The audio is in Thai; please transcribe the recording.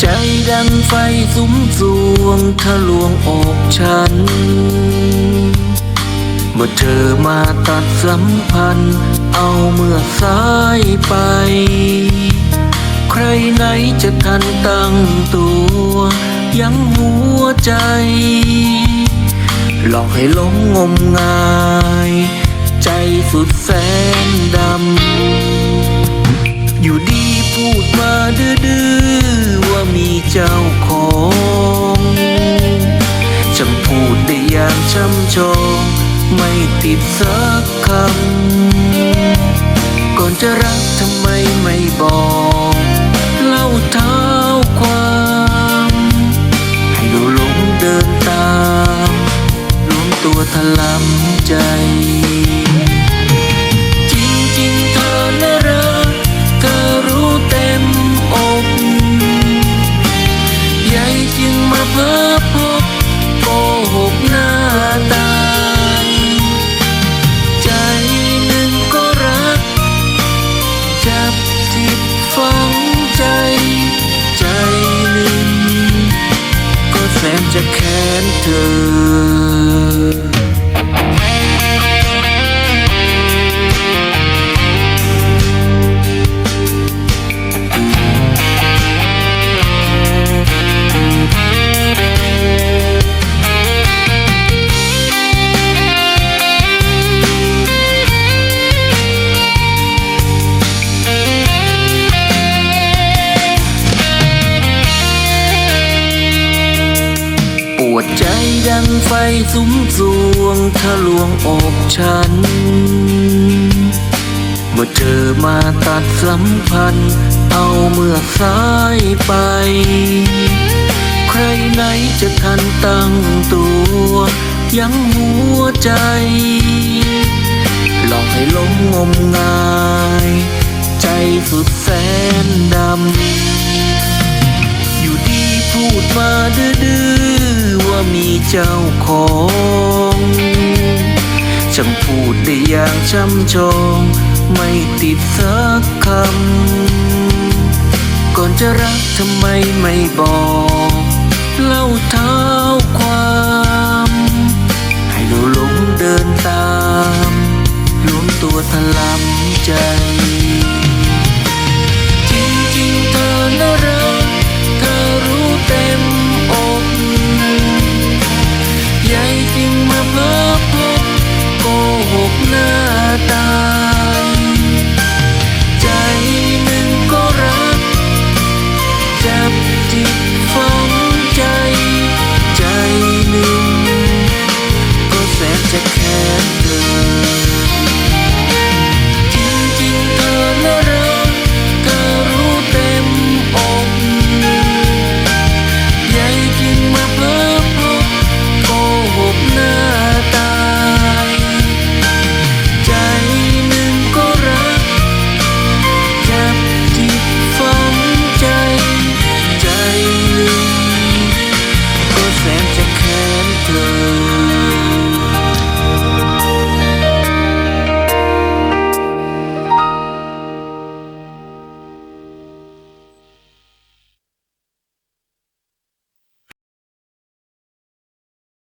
ใจดังไฟสุมสวงทะลวงอกฉัน เมื่อเธอมาตัดสัมพันธ์ เอาเมื่อสายไป ใครไหนจะทันตั้งตัว ยังหัวใจ หลอกให้หลงงมงาย ใจสุดแสนดำ อยู่ดีพูดมาดื้อ เจ้าของช่างพูดได้อย่างช่ำชองไม่ติดสักคำ ก่อนจะรักทำไมไม่บอกเล่าเท้าความ ให้เราหลงเดินตามรวมตัวถลำใจ จริงๆเธอน่ารัก เพ้อพบโกหกหน้าตายใจหนึ่งก็รัก จับจิตฟังใจ ใจหนึ่งก็แสนจะแค้นเธอ วดใจดังไฟสุมสวงทะลวงอกฉัน เมื่อเธอมาตัดสัมพันธ์ เอาเมื่อสายไป ใครไหนจะทันตั้งตัว ยังหัวใจ หลอกให้หลงงมงาย ใจสุดแสนดำ อยู่ดีพูดมาดื้อ มีเจ้าของช่างพูดได้อย่างช่ำชองไม่ติดสักคำ ก่อนจะรักทำไมไม่บอก เล่าเท้าความ ให้เราหลงเดินตาม